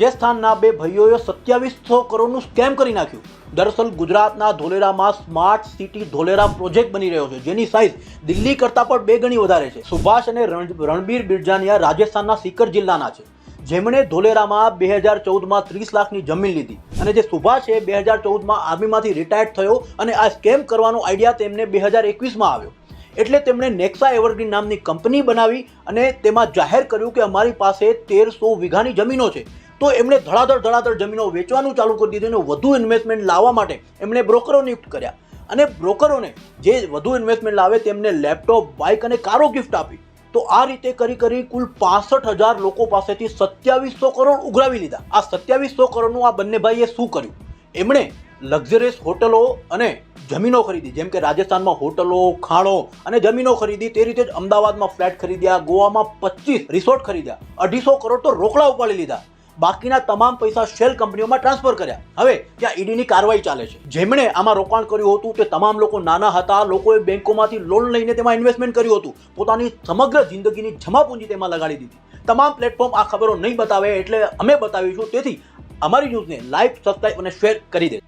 રાજસ્થાનના બે ભાઈઓએ સત્યાવીસો કરોડનું સ્કેમ કરી નાખ્યું. દરસલ ગુજરાતના ધોલેરામાં સ્માર્ટ સિટી ધોલેરા પ્રોજેક્ટ બની રહ્યો છે, જેની સાઇઝ દિલ્હી કરતાં પણ બે ગણી વધારે છે. સુભાષ અને રણ- રણબીર બિરજાનિયા રાજસ્થાનના સિકર જિલ્લાના છે. જેમણે ધોલેરામાં બે હજાર ચૌદમાં ત્રીસ લાખની જમીન લીધી અને જે સુભાષ છે બે હજાર ચૌદમાં આર્મીમાંથી રિટાયર્ડ થયો અને આ સ્કેમ કરવાનો આઈડિયા તેમને બે હજાર એકવીસમાં આવ્યો. એટલે તેમણે નેક્સા એવરગ્રીન નામની કંપની બનાવી અને તેમાં જાહેર કર્યું કે અમારી પાસે તેરસો વીઘાની જમીનો છે. તો એમણે ધડાધડ ધડાધડ જમીનો વેચવાનું ચાલુ કરી દીધું અને વધુ ઇન્વેસ્ટમેન્ટ લાવવા માટે એમણે બ્રોકરો નિયુક્ત કર્યા. અને બ્રોકરોને જે વધુ ઇન્વેસ્ટમેન્ટ લાવે તેમને લેપટોપ બાઇક અને કારો ગિફ્ટ આપી. તો આ રીતે કરી કરી કુલ પાસઠ હજાર લોકો પાસેથી સત્યાવીસો કરોડ ઉઘરાવી લીધા. આ સત્યાવીસો કરોડનું આ બંને ભાઈએ શું કર્યું? એમણે લક્ઝરિયસ હોટલો અને જમીનો ખરીદી. જેમ કે રાજસ્થાનમાં હોટલો, ખાણો અને જમીનો ખરીદી. તે રીતે જ અમદાવાદમાં ફ્લેટ ખરીદ્યા, ગોવામાં પચીસ રિસોર્ટ ખરીદ્યા. અઢીસો કરોડ તો રોકડા ઉપાડી લીધા. બાકીના તમામ પૈસા શેલ કંપનીઓમાં ટ્રાન્સફર કર્યા. હવે ત્યાં ઈડીની કાર્યવાહી ચાલે છે. જેમણે આમાં રોકાણ કર્યું હતું તે તમામ લોકો નાના હતા, લોકોએ બેંકોમાંથી લોન લઈને તેમાં ઇન્વેસ્ટમેન્ટ કર્યું હતું. પોતાની સમગ્ર જિંદગીની જમાપૂંજી તેમાં લગાડી દીધી. તમામ પ્લેટફોર્મ આ ખબરો નહીં બતાવે એટલે અમે બતાવીશું. તેથી અમારી ન્યૂઝને લાઈક સબસ્ક્રાઇબ અને શેર કરી દે